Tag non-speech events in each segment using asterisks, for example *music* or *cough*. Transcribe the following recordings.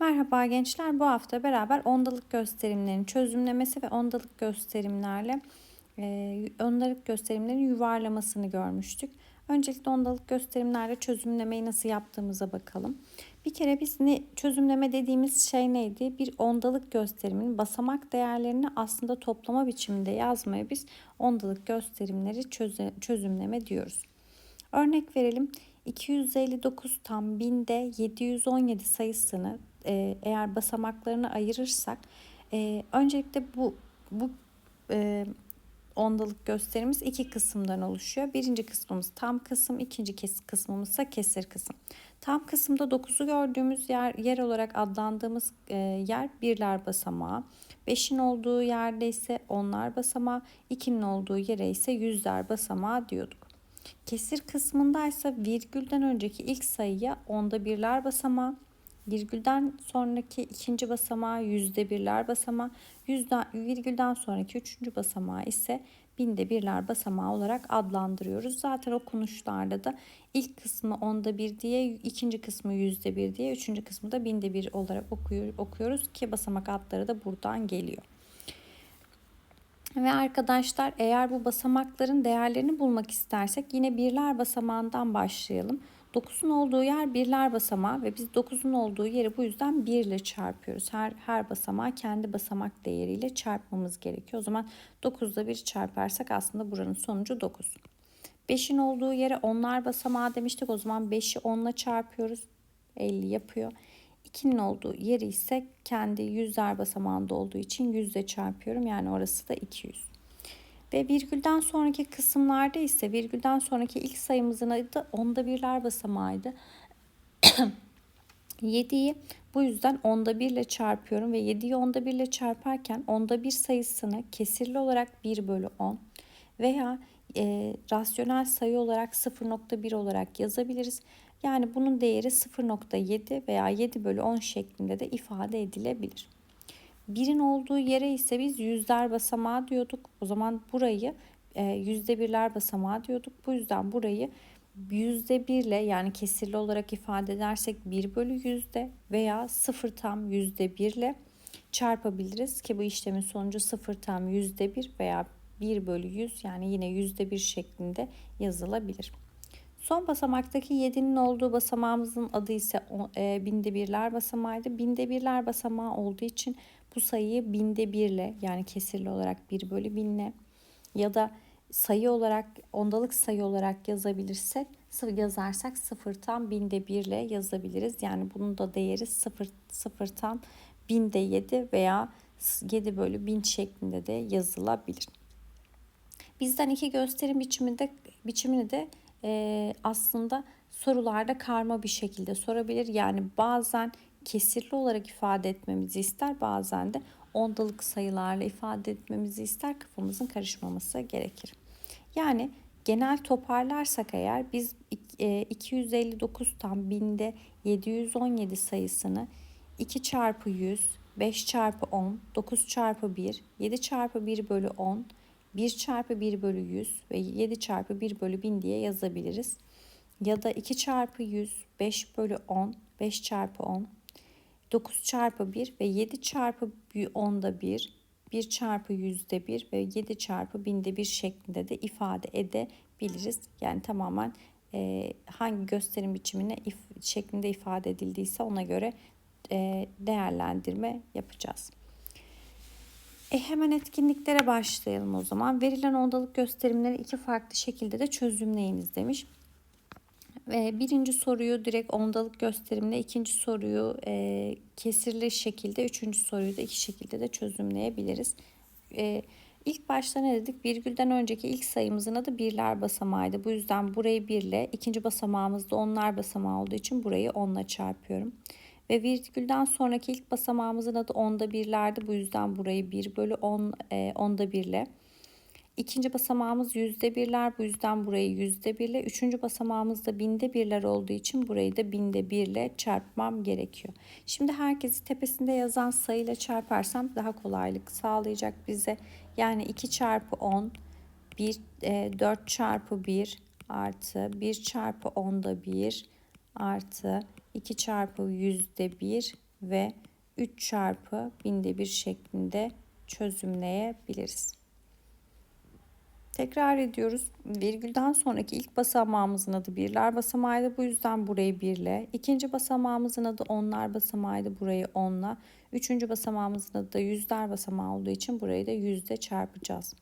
Merhaba gençler. Bu hafta beraber ondalık gösterimlerin çözümlemesi ve ondalık gösterimlerle e, ondalık gösterimlerin yuvarlamasını görmüştük. Öncelikle ondalık gösterimlerle çözümlemeyi nasıl yaptığımıza bakalım. Bir kere biz ne çözümleme dediğimiz şey neydi? Bir ondalık gösterimin basamak değerlerini aslında toplama biçiminde yazmaya biz ondalık gösterimleri çöze, çözümleme diyoruz. Örnek verelim. 259 tam binde 717 sayısını e, eğer basamaklarını ayırırsak e, öncelikle bu bu e, ondalık gösterimiz iki kısımdan oluşuyor. Birinci kısmımız tam kısım, ikinci kısmımız ise kesir kısım. Tam kısımda 9'u gördüğümüz yer, yer olarak adlandığımız e, yer birler basamağı. 5'in olduğu yerde ise onlar basamağı, 2'nin olduğu yere ise yüzler basamağı diyorduk. Kesir kısmındaysa virgülden önceki ilk sayıya onda birler basamağı, virgülden sonraki ikinci basamağı yüzde birler basamağı, yüzden, virgülden sonraki üçüncü basamağı ise binde birler basamağı olarak adlandırıyoruz. Zaten okunuşlarda da ilk kısmı onda bir diye, ikinci kısmı yüzde bir diye, üçüncü kısmı da binde bir olarak okuyor, okuyoruz ki basamak adları da buradan geliyor. Ve arkadaşlar eğer bu basamakların değerlerini bulmak istersek yine birler basamağından başlayalım. 9'un olduğu yer birler basamağı ve biz 9'un olduğu yeri bu yüzden 1 ile çarpıyoruz. Her, her basamağı kendi basamak değeriyle çarpmamız gerekiyor. O zaman 9'da 1 çarparsak aslında buranın sonucu 9. 5'in olduğu yere onlar basamağı demiştik. O zaman 5'i 10 ile çarpıyoruz. 50 yapıyor. 2'nin olduğu yeri ise kendi yüzler basamağında olduğu için yüzle çarpıyorum. Yani orası da 200. Ve virgülden sonraki kısımlarda ise virgülden sonraki ilk sayımızın adı onda birler basamağıydı. *clears throat* 7'yi bu yüzden onda 1 ile çarpıyorum ve 7'yi onda 1 ile çarparken onda 1 sayısını kesirli olarak 1 bölü 10 veya e, rasyonel sayı olarak 0.1 olarak yazabiliriz. Yani bunun değeri 0.7 veya 7 bölü 10 şeklinde de ifade edilebilir. Birin olduğu yere ise biz yüzler basamağı diyorduk. O zaman burayı e, yüzde birler basamağı diyorduk. Bu yüzden burayı yüzde birle yani kesirli olarak ifade edersek 1 bölü yüzde veya 0 tam yüzde birle çarpabiliriz ki bu işlemin sonucu 0 tam yüzde bir veya 1 bölü 100 yani yine yüzde bir şeklinde yazılabilir. Son basamaktaki 7'nin olduğu basamağımızın adı ise e, binde birler basamağıydı. Binde birler basamağı olduğu için bu sayıyı binde birle yani kesirli olarak 1 bölü binle ya da sayı olarak ondalık sayı olarak yazabilirsek yazarsak sıfır tam binde birle yazabiliriz. Yani bunun da değeri sıfır, sıfır tam binde 7 veya 7 bölü 1000 şeklinde de yazılabilir. Bizden iki gösterim biçiminde biçimini de e, aslında sorularda karma bir şekilde sorabilir. Yani bazen kesirli olarak ifade etmemizi ister bazen de ondalık sayılarla ifade etmemizi ister kafamızın karışmaması gerekir. Yani genel toparlarsak eğer biz 259 e, tam binde 717 sayısını 2 çarpı 100, 5 çarpı 10, 9 çarpı 1, 7 çarpı 1 bölü 10, 1 çarpı 1 bölü 100 ve 7 çarpı 1 bölü 1000 diye yazabiliriz. Ya da 2 çarpı 100, 5 bölü 10, 5 çarpı 10, 9 çarpı 1 ve 7 çarpı 10'da 1, 1 çarpı yüzde 1 ve 7 çarpı binde 1 şeklinde de ifade edebiliriz. Yani tamamen e, hangi gösterim biçimine if, şeklinde ifade edildiyse ona göre e, değerlendirme yapacağız. E hemen etkinliklere başlayalım o zaman. Verilen ondalık gösterimleri iki farklı şekilde de çözümleyiniz demiş. Ve birinci soruyu direkt ondalık gösterimle, ikinci soruyu e, kesirli şekilde, üçüncü soruyu da iki şekilde de çözümleyebiliriz. E, ilk başta ne dedik? Virgülden önceki ilk sayımızın adı birler basamağıydı. Bu yüzden burayı birle, ikinci basamağımız da onlar basamağı olduğu için burayı onla çarpıyorum. Ve virgülden sonraki ilk basamağımızın adı onda birlerdi. Bu yüzden burayı 1 bölü 10, e, onda birle. İkinci basamağımız yüzde birler. Bu yüzden burayı yüzde birle. Üçüncü basamağımız da binde birler olduğu için burayı da binde birle çarpmam gerekiyor. Şimdi herkesi tepesinde yazan sayıyla çarparsam daha kolaylık sağlayacak bize. Yani 2 çarpı 10, 1, e, 4 çarpı 1 artı 1 çarpı 10'da 1 artı 2 çarpı yüzde 1 ve 3 çarpı binde bir şeklinde çözümleyebiliriz. Tekrar ediyoruz. Virgülden sonraki ilk basamağımızın adı birler basamağıydı. Bu yüzden burayı birle. İkinci basamağımızın adı onlar basamağıydı. Burayı onla. Üçüncü basamağımızın adı da yüzler basamağı olduğu için burayı da yüzde çarpacağız.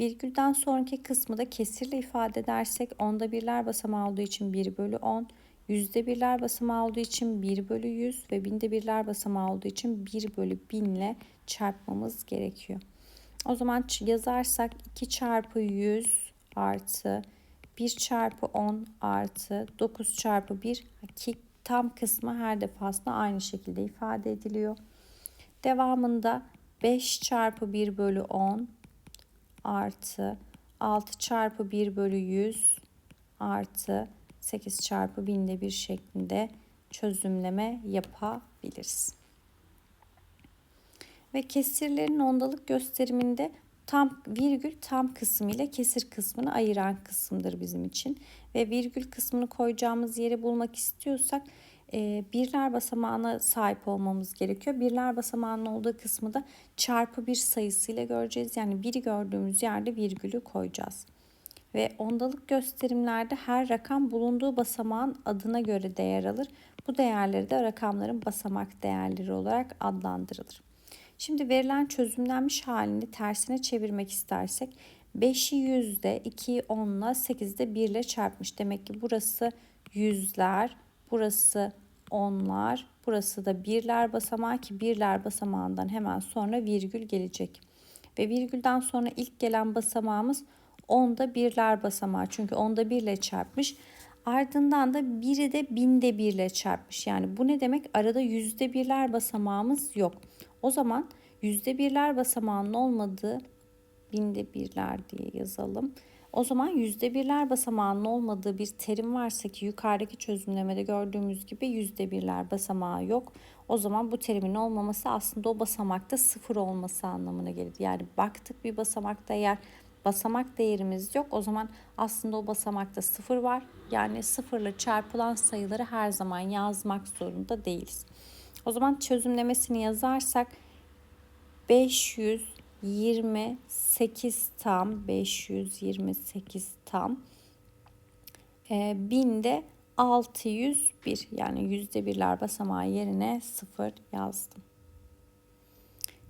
Virgülden sonraki kısmı da kesirle ifade edersek onda birler basamağı olduğu için 1 bölü 10. Yüzde birler basamağı olduğu için 1 bölü 100 ve binde birler basamağı olduğu için 1 bölü 1000 ile çarpmamız gerekiyor. O zaman yazarsak 2 çarpı 100 artı 1 çarpı 10 artı 9 çarpı 1 ki tam kısmı her defasında aynı şekilde ifade ediliyor. Devamında 5 çarpı 1 bölü 10 artı 6 çarpı 1 bölü 100 artı 8 çarpı binde bir şeklinde çözümleme yapabiliriz. Ve kesirlerin ondalık gösteriminde tam virgül tam kısmı ile kesir kısmını ayıran kısımdır bizim için. Ve virgül kısmını koyacağımız yeri bulmak istiyorsak e, birler basamağına sahip olmamız gerekiyor. Birler basamağının olduğu kısmı da çarpı bir sayısıyla göreceğiz. Yani biri gördüğümüz yerde virgülü koyacağız. Ve ondalık gösterimlerde her rakam bulunduğu basamağın adına göre değer alır. Bu değerleri de rakamların basamak değerleri olarak adlandırılır. Şimdi verilen çözümlenmiş halini tersine çevirmek istersek 5'i yüzde, 2'yi 10 ile 8'de 1 ile çarpmış. Demek ki burası yüzler, burası onlar, burası da birler basamağı ki birler basamağından hemen sonra virgül gelecek. Ve virgülden sonra ilk gelen basamağımız onda birler basamağı. Çünkü onda 1 ile çarpmış. Ardından da biri de binde 1 ile çarpmış. Yani bu ne demek? Arada yüzde birler basamağımız yok. O zaman yüzde birler basamağının olmadığı binde birler diye yazalım. O zaman yüzde birler basamağının olmadığı bir terim varsa ki yukarıdaki çözümlemede gördüğümüz gibi yüzde birler basamağı yok. O zaman bu terimin olmaması aslında o basamakta sıfır olması anlamına gelir. Yani baktık bir basamakta eğer basamak değerimiz yok. O zaman aslında o basamakta sıfır var. Yani sıfırla çarpılan sayıları her zaman yazmak zorunda değiliz. O zaman çözümlemesini yazarsak 528 tam 528 tam e, binde 601 yani yüzde birler basamağı yerine 0 yazdım.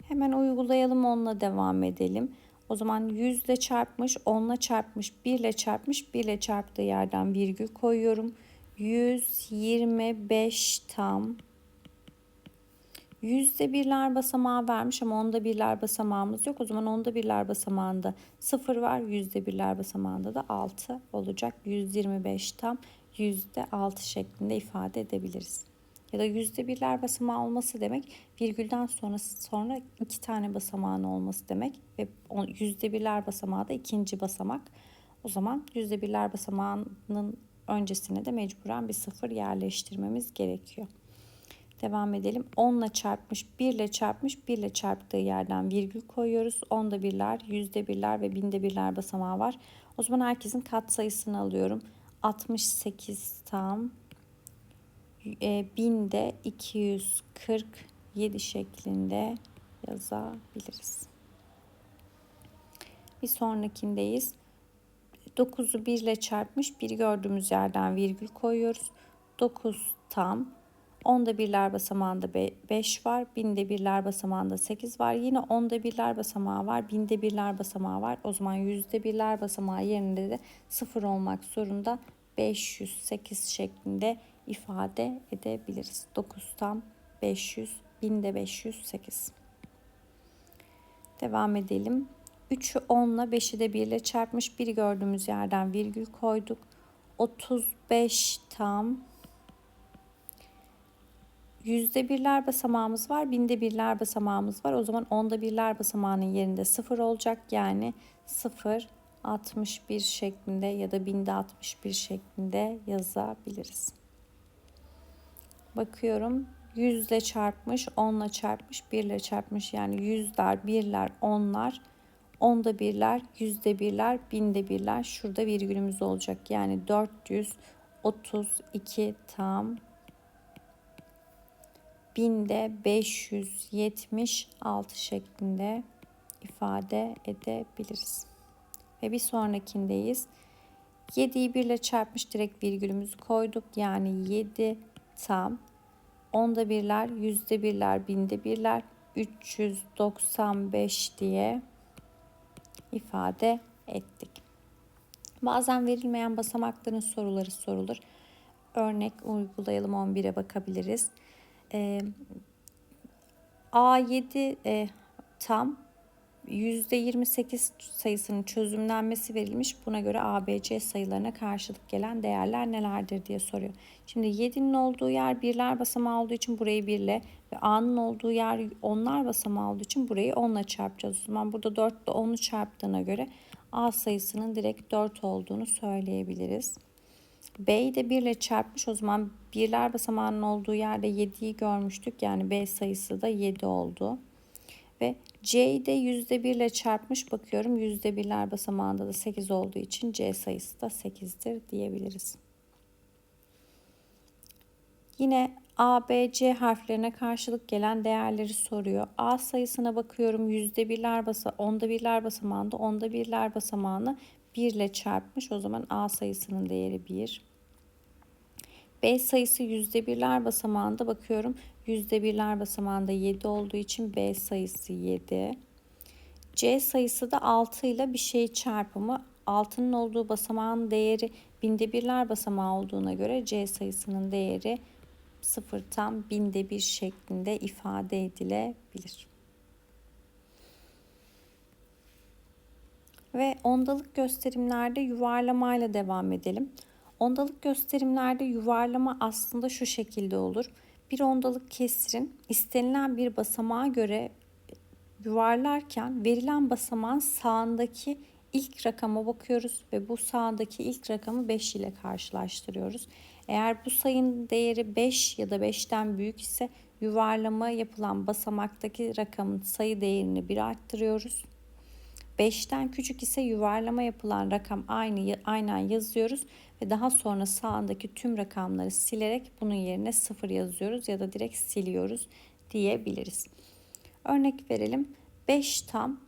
Hemen uygulayalım onunla devam edelim. O zaman 100 ile çarpmış, 10 ile çarpmış, 1 ile çarpmış, 1 ile çarptığı yerden virgül koyuyorum. 125 tam Yüzde birler basamağı vermiş ama onda birler basamağımız yok. O zaman onda birler basamağında 0 var. Yüzde birler basamağında da 6 olacak. 125 tam yüzde 6 şeklinde ifade edebiliriz. Ya da yüzde birler basamağı olması demek virgülden sonra sonra iki tane basamağın olması demek ve yüzde birler basamağı da ikinci basamak. O zaman yüzde birler basamağının öncesine de mecburen bir sıfır yerleştirmemiz gerekiyor. Devam edelim. 10 ile çarpmış, 1 ile çarpmış, 1 ile çarptığı yerden virgül koyuyoruz. 10'da birler, yüzde birler ve binde birler basamağı var. O zaman herkesin kat sayısını alıyorum. 68 tam. E, binde 247 şeklinde yazabiliriz. Bir sonrakindeyiz. 9'u 1 ile çarpmış. 1'i gördüğümüz yerden virgül koyuyoruz. 9 tam. Onda birler basamağında 5 var. Binde birler basamağında 8 var. Yine onda birler basamağı var. Binde birler basamağı var. O zaman yüzde birler basamağı yerinde de 0 olmak zorunda. 508 şeklinde ifade edebiliriz. 9 tam 500, binde 508. Devam edelim. 3'ü 10 ile 5'i de 1 ile çarpmış. Biri gördüğümüz yerden virgül koyduk. 35 tam Yüzde birler basamağımız var, binde birler basamağımız var. O zaman onda birler basamağının yerinde sıfır olacak. Yani sıfır 61 şeklinde ya da binde 61 şeklinde yazabiliriz. Bakıyorum yüzle çarpmış, onla çarpmış, birle çarpmış. Yani yüzler, birler, onlar, onda birler, yüzde birler, binde birler. Şurada virgülümüz olacak. Yani 432 tam binde 576 şeklinde ifade edebiliriz. Ve bir sonrakindeyiz. 7'yi 1 ile çarpmış direkt virgülümüzü koyduk. Yani 7 tam onda birler, yüzde birler, binde birler 395 diye ifade ettik. Bazen verilmeyen basamakların soruları sorulur. Örnek uygulayalım 11'e bakabiliriz. Ee, A7 e, tam %28 sayısının çözümlenmesi verilmiş. Buna göre ABC sayılarına karşılık gelen değerler nelerdir diye soruyor. Şimdi 7'nin olduğu yer birler basamağı olduğu için burayı birle ve A'nın olduğu yer onlar basamağı olduğu için burayı 10 ile çarpacağız. O zaman burada 4 ile 10'u çarptığına göre A sayısının direkt 4 olduğunu söyleyebiliriz. B'yi de 1 ile çarpmış. O zaman birler basamağının olduğu yerde 7'yi görmüştük. Yani B sayısı da 7 oldu. Ve C'yi de %1 ile çarpmış bakıyorum. %1'ler basamağında da 8 olduğu için C sayısı da 8'dir diyebiliriz. Yine A, B, C harflerine karşılık gelen değerleri soruyor. A sayısına bakıyorum %1'ler basa, onda birler basamağında onda birler basamağını 1 ile çarpmış. O zaman A sayısının değeri 1. B sayısı %1'ler basamağında bakıyorum. %1'ler basamağında 7 olduğu için B sayısı 7. C sayısı da 6 ile bir şey çarpımı. 6'nın olduğu basamağın değeri binde birler basamağı olduğuna göre C sayısının değeri 0 tam binde bir şeklinde ifade edilebilir. Ve ondalık gösterimlerde yuvarlamayla devam edelim. Ondalık gösterimlerde yuvarlama aslında şu şekilde olur. Bir ondalık kesirin istenilen bir basamağa göre yuvarlarken verilen basamağın sağındaki ilk rakama bakıyoruz ve bu sağdaki ilk rakamı 5 ile karşılaştırıyoruz. Eğer bu sayının değeri 5 ya da 5'ten büyük ise yuvarlama yapılan basamaktaki rakamın sayı değerini bir arttırıyoruz. 5'ten küçük ise yuvarlama yapılan rakam aynı aynen yazıyoruz ve daha sonra sağındaki tüm rakamları silerek bunun yerine 0 yazıyoruz ya da direkt siliyoruz diyebiliriz. Örnek verelim. 5 tam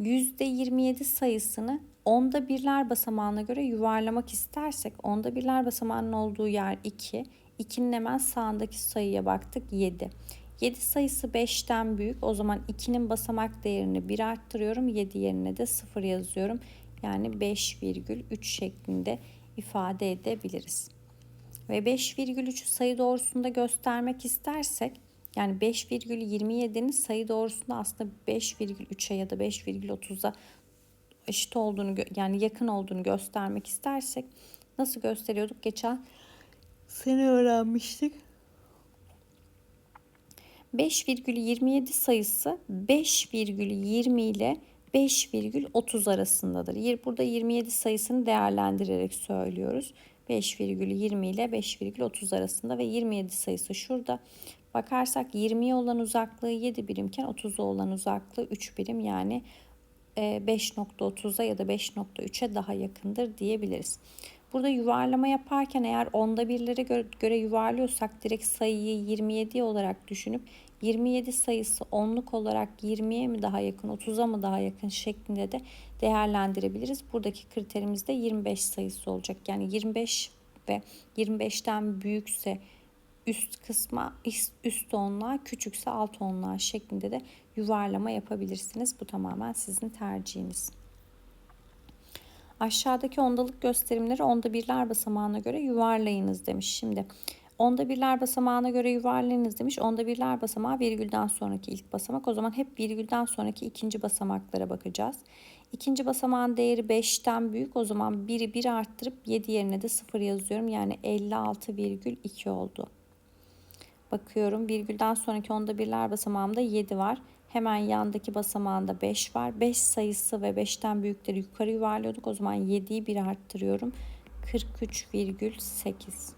%27 sayısını onda birler basamağına göre yuvarlamak istersek onda birler basamağının olduğu yer 2. 2'nin hemen sağındaki sayıya baktık 7. 7 sayısı 5'ten büyük. O zaman 2'nin basamak değerini 1 arttırıyorum. 7 yerine de 0 yazıyorum. Yani 5,3 şeklinde ifade edebiliriz. Ve 5,3'ü sayı doğrusunda göstermek istersek yani 5,27'nin sayı doğrusunda aslında 5,3'e ya da 5,30'a eşit olduğunu yani yakın olduğunu göstermek istersek nasıl gösteriyorduk? Geçen sene öğrenmiştik. 5,27 sayısı 5,20 ile 5,30 arasındadır. Burada 27 sayısını değerlendirerek söylüyoruz. 5,20 ile 5,30 arasında ve 27 sayısı şurada. Bakarsak 20'ye olan uzaklığı 7 birimken 30'a olan uzaklığı 3 birim yani 5.30'a e, ya da 5.3'e daha yakındır diyebiliriz. Burada yuvarlama yaparken eğer onda birlere göre, yuvarlıyorsak direkt sayıyı 27 olarak düşünüp 27 sayısı onluk olarak 20'ye mi daha yakın 30'a mı daha yakın şeklinde de değerlendirebiliriz. Buradaki kriterimiz de 25 sayısı olacak. Yani 25 ve 25'ten büyükse üst kısma üst onluğa küçükse alt onluğa şeklinde de yuvarlama yapabilirsiniz. Bu tamamen sizin tercihiniz. Aşağıdaki ondalık gösterimleri onda birler basamağına göre yuvarlayınız demiş. Şimdi onda birler basamağına göre yuvarlayınız demiş. Onda birler basamağı virgülden sonraki ilk basamak. O zaman hep virgülden sonraki ikinci basamaklara bakacağız. İkinci basamağın değeri 5'ten büyük. O zaman 1'i 1 arttırıp 7 yerine de 0 yazıyorum. Yani 56,2 oldu. Bakıyorum virgülden sonraki onda birler basamağımda 7 var. Hemen yandaki basamağında 5 var. 5 sayısı ve 5'ten büyükleri yukarı yuvarlıyorduk. O zaman 7'yi 1 arttırıyorum. 43,8.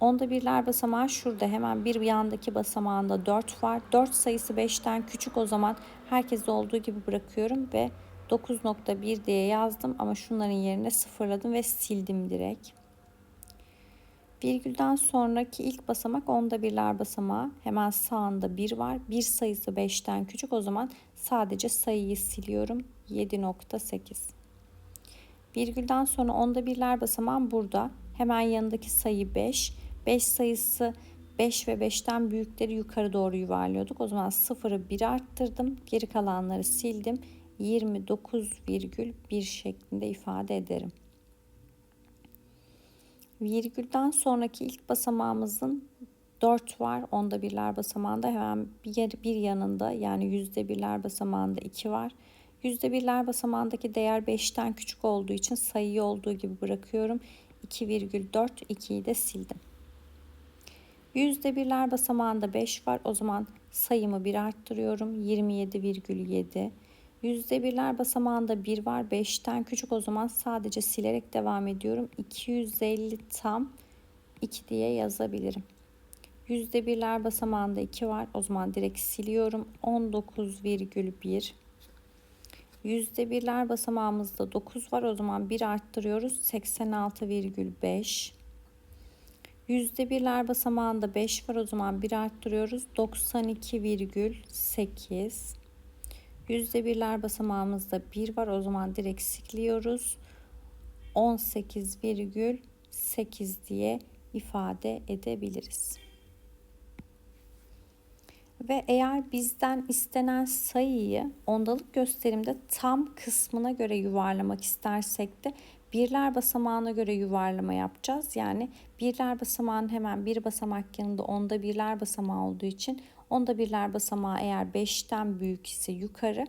Onda birler basamağı şurada. Hemen bir yandaki basamağında 4 var. 4 sayısı 5'ten küçük o zaman herkes olduğu gibi bırakıyorum ve 9.1 diye yazdım ama şunların yerine sıfırladım ve sildim direkt. Virgülden sonraki ilk basamak onda birler basamağı. Hemen sağında 1 var. Bir sayısı 5'ten küçük. O zaman sadece sayıyı siliyorum. 7.8. Virgülden sonra onda birler basamağım burada. Hemen yanındaki sayı 5. 5 sayısı 5 ve 5'ten büyükleri yukarı doğru yuvarlıyorduk. O zaman 0'ı 1 arttırdım. Geri kalanları sildim. 29,1 şeklinde ifade ederim. Virgülden sonraki ilk basamağımızın 4 var. Onda birler basamağında hemen bir, bir yanında yani yüzde birler basamağında 2 var. Yüzde birler basamağındaki değer 5'ten küçük olduğu için sayıyı olduğu gibi bırakıyorum. 2,4 2'yi de sildim. Yüzde birler basamağında 5 var. O zaman sayımı bir arttırıyorum. 27,7. Yüzde birler basamağında 1 var. 5'ten küçük o zaman sadece silerek devam ediyorum. 250 tam 2 diye yazabilirim. Yüzde birler basamağında 2 var. O zaman direkt siliyorum. 19,1. Yüzde birler basamağımızda 9 var. O zaman 1 arttırıyoruz. 86,5. Yüzde birler basamağında 5 var. O zaman 1 arttırıyoruz. 92,8. Yüzde birler basamağımızda 1 var. O zaman direkt sikliyoruz. 18,8 diye ifade edebiliriz. Ve eğer bizden istenen sayıyı ondalık gösterimde tam kısmına göre yuvarlamak istersek de birler basamağına göre yuvarlama yapacağız. Yani birler basamağın hemen bir basamak yanında onda birler basamağı olduğu için onda birler basamağı eğer 5'ten büyük ise yukarı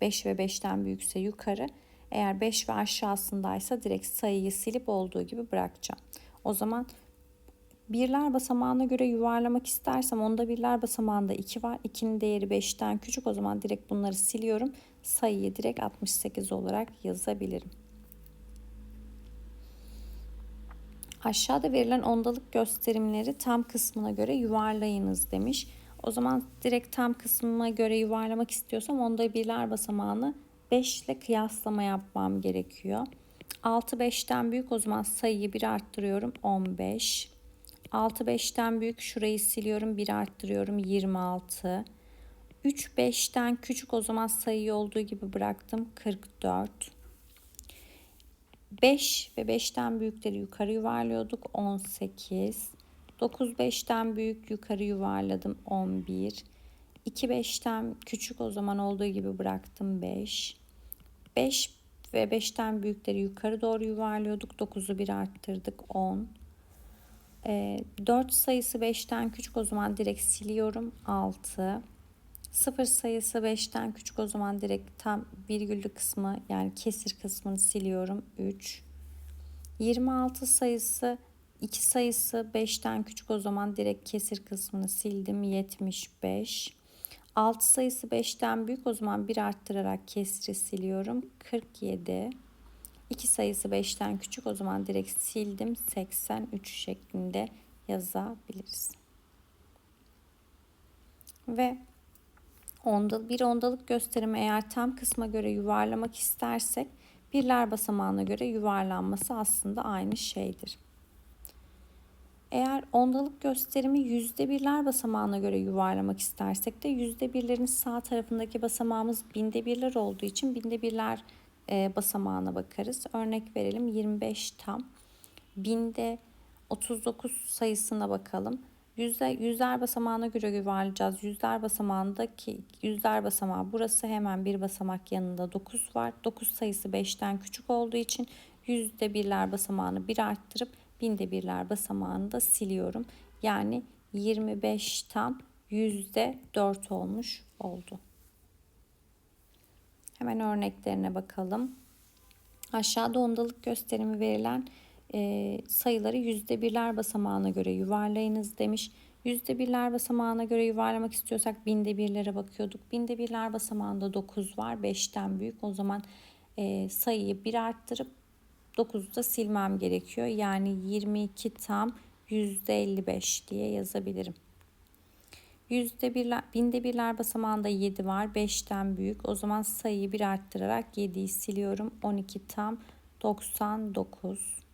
5 ve 5'ten büyükse yukarı eğer 5 ve aşağısındaysa direkt sayıyı silip olduğu gibi bırakacağım. O zaman birler basamağına göre yuvarlamak istersem onda birler basamağında 2 var. 2'nin değeri 5'ten küçük o zaman direkt bunları siliyorum. Sayıyı direkt 68 olarak yazabilirim. Aşağıda verilen ondalık gösterimleri tam kısmına göre yuvarlayınız demiş. O zaman direkt tam kısmına göre yuvarlamak istiyorsam onda birler basamağını 5 ile kıyaslama yapmam gerekiyor. 6 5'ten büyük o zaman sayıyı bir arttırıyorum 15. 6 5'ten büyük şurayı siliyorum bir arttırıyorum 26. 3 5'ten küçük o zaman sayıyı olduğu gibi bıraktım 44. 5 ve 5'ten büyükleri yukarı yuvarlıyorduk 18. 9 5'ten büyük yukarı yuvarladım 11. 2 5'ten küçük o zaman olduğu gibi bıraktım 5. 5 ve 5'ten büyükleri yukarı doğru yuvarlıyorduk. 9'u bir arttırdık 10. E, 4 sayısı 5'ten küçük o zaman direkt siliyorum 6. 0 sayısı 5'ten küçük o zaman direkt tam virgüllü kısmı yani kesir kısmını siliyorum 3. 26 sayısı 2 sayısı 5'ten küçük o zaman direkt kesir kısmını sildim 75. 6 sayısı 5'ten büyük o zaman bir arttırarak kesri siliyorum 47. 2 sayısı 5'ten küçük o zaman direkt sildim 83 şeklinde yazabiliriz. Ve ondal, bir ondalık gösterimi eğer tam kısma göre yuvarlamak istersek birler basamağına göre yuvarlanması aslında aynı şeydir. Eğer ondalık gösterimi yüzde birler basamağına göre yuvarlamak istersek de yüzde birlerin sağ tarafındaki basamağımız binde birler olduğu için binde birler e, basamağına bakarız. Örnek verelim 25 tam. Binde 39 sayısına bakalım. Yüzde, yüzler basamağına göre yuvarlayacağız. Yüzler basamağındaki yüzler basamağı burası hemen bir basamak yanında 9 var. 9 sayısı 5'ten küçük olduğu için yüzde birler basamağını bir arttırıp binde birler basamağını da siliyorum. Yani 25 tam yüzde 4 olmuş oldu. Hemen örneklerine bakalım. Aşağıda ondalık gösterimi verilen e, sayıları yüzde birler basamağına göre yuvarlayınız demiş. Yüzde birler basamağına göre yuvarlamak istiyorsak binde birlere bakıyorduk. Binde birler basamağında 9 var. 5'ten büyük. O zaman e, sayıyı bir arttırıp 9'u da silmem gerekiyor. Yani 22 tam %55 diye yazabilirim. Yüzde birler, binde birler basamağında 7 var. 5'ten büyük. O zaman sayıyı bir arttırarak 7'yi siliyorum. 12 tam 99.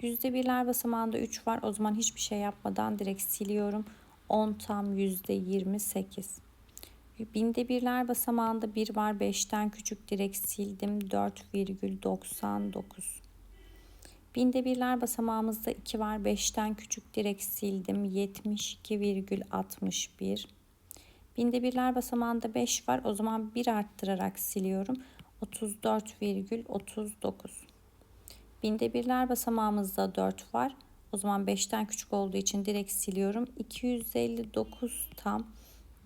Yüzde birler basamağında 3 var. O zaman hiçbir şey yapmadan direkt siliyorum. 10 tam yüzde 28. Binde birler basamağında 1 var. 5'ten küçük direkt sildim. 4,99. Binde birler basamağımızda 2 var. 5'ten küçük direkt sildim. 72,61. Binde birler basamağında 5 var. O zaman 1 arttırarak siliyorum. 34,39. Binde birler basamağımızda 4 var. O zaman 5'ten küçük olduğu için direkt siliyorum. 259 tam.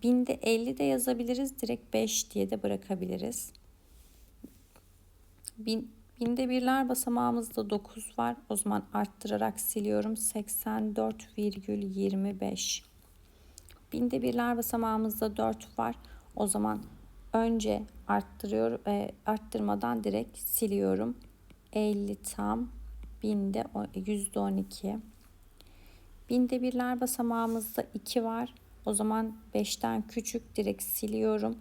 Binde 50 de yazabiliriz. Direkt 5 diye de bırakabiliriz. Bin, binde birler basamağımızda 9 var. O zaman arttırarak siliyorum. 84,25. Binde birler basamağımızda 4 var. O zaman önce arttırıyor e, arttırmadan direkt siliyorum. 50 tam binde yüzde 12. Binde birler basamağımızda 2 var. O zaman 5'ten küçük direkt siliyorum.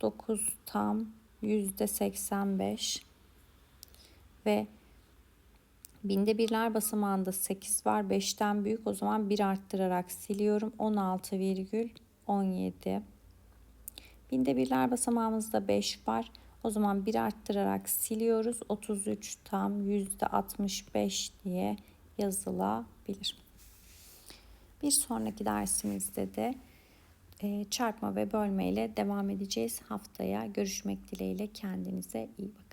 9 tam yüzde 85 ve binde birler basamağında 8 var. 5'ten büyük o zaman 1 arttırarak siliyorum. 16,17 Binde birler basamağımızda 5 var. O zaman 1 arttırarak siliyoruz. 33 tam %65 diye yazılabilir. Bir sonraki dersimizde de e, çarpma ve bölme ile devam edeceğiz. Haftaya görüşmek dileğiyle kendinize iyi bakın.